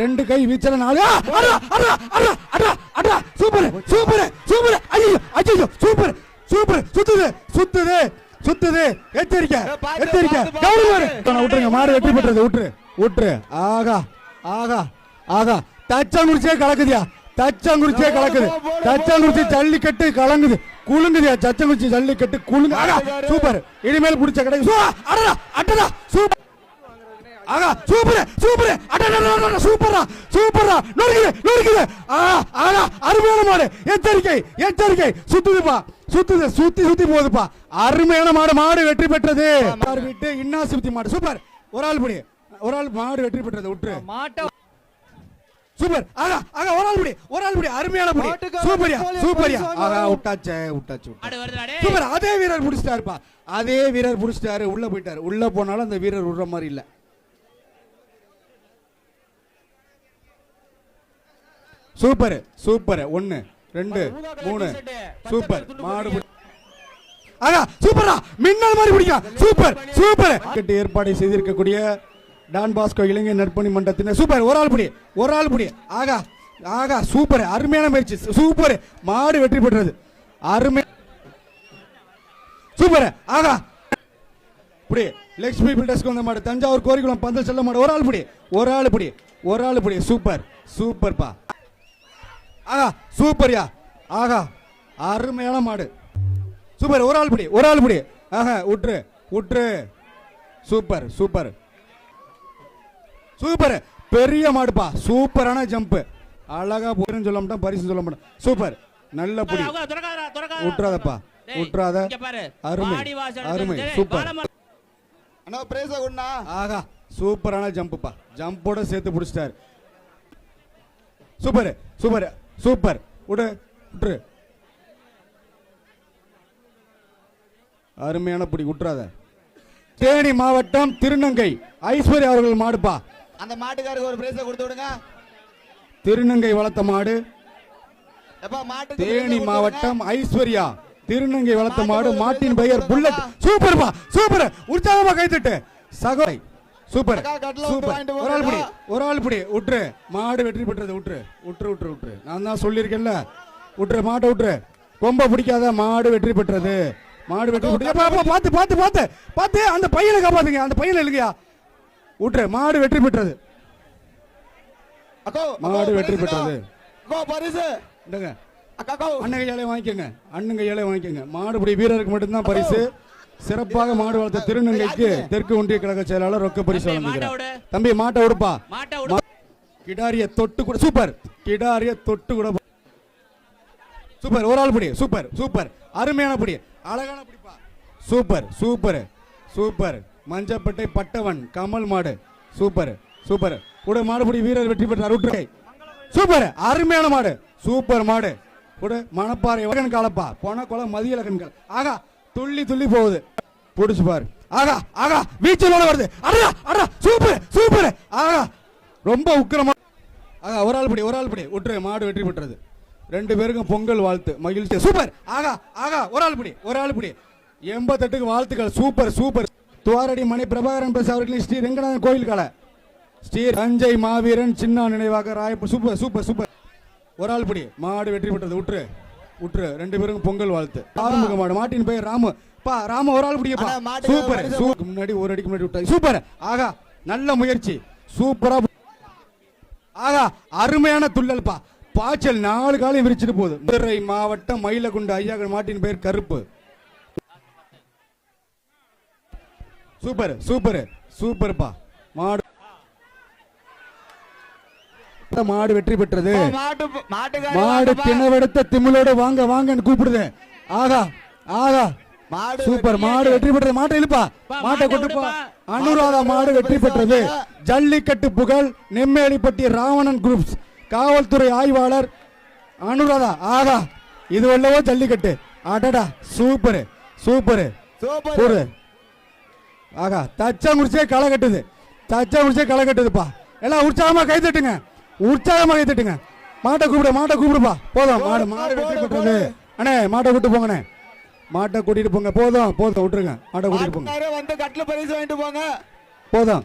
ரெண்டு கை வீச்சல நாலு. Super super super. ஐயோ ஐயோ சூப்பர் சூப்பர். சுத்துது சுத்துது சுத்துது. எச்சரிக்கை எச்சரிக்கை. கவுனி விட்டுருங்க மாடு வெற்றி பெற்றது விட்டுரு விட்டுரு ஆகா ஆகா ஆகா. தச்சாங்குறிச்சியே கலக்குதியா? தச்சாங்குறிச்சியே கலக்குது. தச்சாங்குறிச்சி ஜல்லிக்கட்டு கலங்குது. குலுங்குதியா? தச்சாங்குறிச்சி ஜல்லிக்கட்டு குலுங்கு. சூப்பர். இனிமேல் பிடிச்ச கிடைக்கும் அடடா அடடா சூப்பர் ஆகா சூப்பர் சூப்பர். அடடடடட சூப்பரா சூப்பரா நொறுக்குது நொறுக்குது. ஆ ஆகா அருமையான மாடு. எச்சரிக்கை எச்சரிக்கை சுத்துதுப்பா சுத்துது சுத்தி சுத்தி போகுதுப்பா. அருமையான மாடு மாடு வெற்றி பெற்றது. விட்டு? இன்னா சுத்தி மாடு. சூப்பர். ஒரு ஆள் படி. ஒரு ஆள் மாடு வெற்றி பெற்றது விட்டுரு மாட்ட சூப்பர். ஆகா ஆகா ஒரு ஆள் படி. ஒரு ஆள் படி. அருமையான படி. சூப்பரியா சூப்பரியா. ஆகா. விட்டாச்சே விட்டாச்சு. சூப்பர். அதே வீரர் முடிச்சிட்டாருப்பா அதே வீரர் முடிச்சிட்டாரு உள்ள போயிட்டாரு. உள்ள போனாலும் அந்த வீரர் விடுற மாதிரி இல்ல. Super super. ஒன்னு ரெண்டு மூணு. சூப்பர். மாடு ஆகா சூப்பரா மின்னல் மாதிரி பிடிக்கும் சூப்பர் சூப்பர். கட்டு ஏற்பாடு செய்திருக்கக்கூடிய டான் பாஸ்கோ இளைஞர் நற்பணி மன்றத்தினர். சூப்பர் ஒரு ஆள் பிடி ஒரு ஆள் பிடி. ஆகா ஆகா சூப்பர். அருமையான முயற்சி. சூப்பர். மாடு வெற்றி பெற்றது. அருமை சூப்பர். ஆகா. இப்படி லக்ஷ்மி பில்டர்ஸ்க்கு வந்த மாடு. தஞ்சாவூர் கோரிக்குளம் பந்தல் செல்ல மாடு. ஒரு ஆள் பிடி ஒரு ஆள் பிடி ஒரு ஆள் பிடி. சூப்பர் சூப்பர்ப்பா. ஆகா சூப்பர்யா ஆகா அருமையான மாடு. சூப்பர் ஒரு ஆள் பிடி ஒரு ஆள் பிடி. ஆஹா விட்டுரு விட்டுரு சூப்பர் சூப்பர் சூப்பர் பெரிய மாடுப்பா. சூப்பரான ஜம்ப் அழகா போறேன்னு சொல்ல மாட்டேன் பரிசு சொல்ல மாட்டேன் சூப்பர் நல்ல புடி. இங்க பாரு. அருமை அருமை. சூப்பர் அண்ணா பிரேச கொண்டா ஆகா சூப்பரான ஜம்புப்பா ஜம்போட சேர்த்து பிடிச்சிட்டாரு. Super super super. விடு விட்டுரு அருமையான பிடி விட்டுறாத தேனி மாவட்டம் திருநங்கை. ஐஸ்வர்யா அவர்கள் மாடுப்பா அந்த மாட்டுக்காருக்கு ஒரு பிரேச கொடுத்து விடுங்க. திருநங்கை வளர்த்த மாடு. தேனி மாவட்டம் ஐஸ்வர்யா. திருநங்கை வளர்த்த மாடு மாட்டின் பெயர் புல்லட். விடுங்க. சூப்பர்ப்பா சூப்பர். உற்சாகமா கைத்தட்டு. சகோதரி சூப்பர். சூப்பர். ஒரு ஆள் பிடி. ஒரு ஆள் பிடி. விட்டுரு மாடு வெற்றி பெற்றது விட்டுரு விட்டுரு விட்டுரு விட்டுரு நான் தான் சொல்லியிருக்கேன்ல. விட்டுரு மாட்டை விட்டுரு கொம்ப பிடிக்காத மாடு வெற்றி பெற்றது. மாடு வெற்றி பெற்றது. பார்த்து பார்த்து பார்த்து. பார்த்து அந்த பையனை காப்பாத்துங்க. அந்த பையனை இல்லையா விட்டுரு மாடு வெற்றி பெற்றது. அக்கோ மாடு வெற்றி. பெற்றது. அக்கோ பரிசு. அண்ணன் கையாலே வாங்கிக்கோங்க. அண்ணன் கையாலே வாங்கிக்கோங்க. மாடுபிடி வீரருக்கு மட்டும்தான் பரிசு. சிறப்பாக மாடு வளர்த்த திருநங்கைக்கு தெற்கு ஒன்றிய கழக செயலாளர் ரொக்க பரிசு வழங்குகிறார். தம்பி மாட்டை விடு. கிடாரிய தொட்டு கூட சூப்பர். கிடாரிய தொட்டு கூட சூப்பர். ஒரு ஆள் பிடி. சூப்பர். சூப்பர். அருமையான பிடி. அழகான பிடிப்பா. சூப்பர். சூப்பர். சூப்பர். மஞ்சப்பட்டை பட்டவன் கமல் மாடு. சூப்பர். சூப்பர். கூட மாடுபிடி வீரர் வெற்றி பெற்றார். விட்டுரை சூப்பர். அருமையான மாடு. சூப்பர் மாடு. கூட மணப்பாறை வகன் காலப்பா. பொன கால ஆகா துள்ளி துள்ளி போகுது. புடிச்சு பாரு. ஆகா ஆகா வீச்சலோட வருது. அடடா அடடா சூப்பர் சூப்பர். ஆகா. ரொம்ப உக்கிரமா ஆகா ஒரு ஆள் படி ஒரு ஆள் படி. விட்டுரு மாடு வெற்றி பெற்றது. ரெண்டு பேருக்கும் பொங்கல் வாழ்த்து. மகிழ்ச்சி. சூப்பர். ஆகா ஆகா ஒரு ஆள் படி ஒரு ஆள் படி. எண்பத்தெட்டுக்கு வாழ்த்துக்கள். Super super. துவாரடி மணி பிரபாகரன் பிரசு அவர்களின் ஸ்ரீ ரெங்கநாதன் கோயில் கலை. ஸ்ரீ தஞ்சை மாவீரன் சின்ன நினைவாக ராயப்ப சூப்பர் சூப்பர் சூப்பர். ஒரு ஆள் படி. மாடு வெற்றி பெற்றது. விட்டுரு விட்டுரு ரெண்டு பேருக்கும் பொங்கல் வாழ்த்து. ஆறுமுக மாடு மாட்டின் பெயர் ராமு. பா ராம ஒரு ஆள் பிடிக்கப்பா சூப்பர் முன்னாடி ஒரு அடிக்கு முன்னாடி விட்டாங்க சூப்பர். ஆகா நல்ல முயற்சி. சூப்பரா ஆகா அருமையான துள்ளல்பா. பாய்ச்சல் நாலு காலையும் விரிச்சிட்டு போகுது. மதுரை மாவட்டம் மயிலகுண்டு ஐயாக்கள் மாட்டின் பெயர் கருப்பு. சூப்பர் சூப்பர் சூப்பர்ப்பா. மாடு மாடு வெற்றி பெற்றது? மாடு. திணவெடுத்த திமிழோட வாங்க வாங்கன்னு கூப்பிடுது. ஆகா ஆகா. மாடு சூப்பர் மாடு வெற்றி பெற்றது. மாட்டை இழுப்பா. மாட்டை மாட்டை கொண்டு போ. விடுப்பா. அனுராதா மாடு வெற்றி பெற்றது. ஜல்லிக்கட்டு புகழ் நெம்மேலிப்பட்டி ராவணன் குரூப்ஸ் காவல்துறை ஆய்வாளர் அனுராதா ஆகா. இது வல்லவோ ஜல்லிக்கட்டு. அடடா சூப்பர் சூப்பர். சூப்பர். ஆகா தச்சாங்குறிச்சியே களை கட்டுது. தச்சாங்குறிச்சியே களை கட்டுதுப்பா. எல்லாம் உற்சாகமா கை தட்டுங்க. உற்சாகமா கை தட்டுங்க மாட்டை கூப்பிடு மாட்டை கூப்பிடுப்பா. போதும் மாடு மாடு வெற்றி பெற்றது அண்ணே மாட்டை கூட்டு போங்கண்ணே. மாட்டை கூட்டிட்டு போங்க. போதும் போதும் விட்டுருங்க. மாட்டை கூட்டிட்டு போங்க. மாட்டுக்காரர் வந்து கட்டில பரிசு வாங்கிட்டு போங்க. போதும்.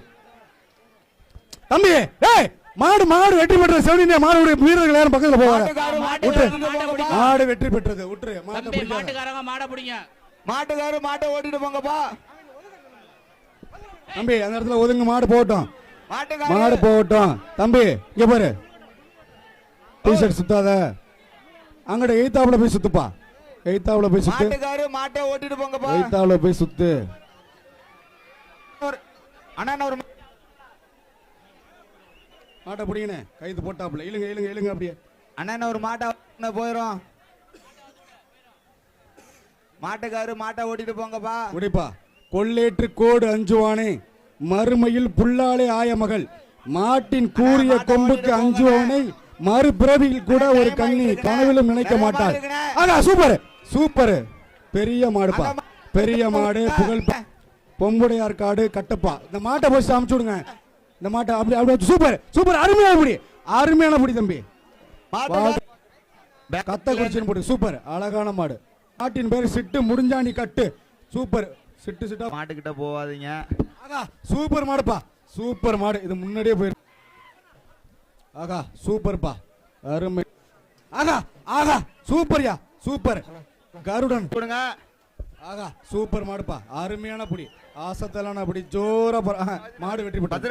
தம்பி ஏய் மாடு மாடு வெற்றி பெற்றது செவனியா மாடு வீரர்கள் யாரும் பக்கத்துல போவாங்க மாட்டுக்காரு மாட்டை விட்டு. ஓட்டிட்டு போங்கப்பா. மாடு வெற்றி பெற்றது. விட்டுரு. மாட்டை தம்பி பிடிக்காத. மாட்டுக்காரங்க மாட பிடிங்க. மாட்டுக்காரு மாட்டை ஓட்டிட்டு போங்கப்பா தம்பி அந்த இடத்துல ஒதுங்க மாடு மாட்டுக்காரு மாடு போகட்டும். தம்பி இங்க பாரு. டிஷர்ட் சுத்தாத. அங்கட எய்த்தாப்புல போய் சுத்துப்பா. எய்த்தாப்புல போய் சுத்து. மாட்டுக்காரு மாட்டை ஓட்டிட்டு போங்கப்பா. எய்த்தாப்புல போய் சுத்து. ஒரு- அண்ணா ஒரு மாட்டை பிடிங்கண்ணே. கைது போட்டாப்புல. இழுங்க இழுங்க இழுங்க அப்படியே. அண்ணா ஒரு மாட்டை போயிரும். மாட்டுக்காரு மாட்டை ஓட்டிட்டு போங்கப்பா. உடைப்பா. கொள்ளேற்று கோடு அஞ்சுவானே. மறுமையில் புல்லாலே ஆய மகள். மாட்டின் கூறிய கொம்புக்கு அஞ்சுவனை மறுபிறவியில் கூட ஒரு கண்ணி கனவிலும் நினைக்க மாட்டாள். ஆகா சூப்பர். சூப்பர். பெரிய மாடுப்பா. பெரிய மாடு புகழ் பொம்புடையார் காடு கட்டப்பா. இந்த மாட்டை போய் அமுச்சு விடுங்க. இந்த மாட்டை அப்படி அப்படி சூப்பர். சூப்பர். அருமையான புடி. அருமையான புடி தம்பி. கத்த குடிச்சுன்னு போட்டு சூப்பர். அழகான மாடு. மாட்டின் பேர் சிட்டு முடிஞ்சாணி கட்டு. சூப்பர். சிட்டு சிட்டா மாட்டுக்கிட்ட போவாதீங்க. ஆகா சூப்பர் மாடுப்பா. சூப்பர் மாடு. இது முன்னாடியே போயிரு. ஆகா சூப்பர்ப்பா. அருமை. ஆகா ஆகா சூப்பர்யா. சூப்பர். கருடன். கொடுங்க. ஆகா சூப்பர் மாடுப்பா. அருமையான புடி ஆசத்தலான புடி ஜோரா மாடு வெற்றி பெற்றது.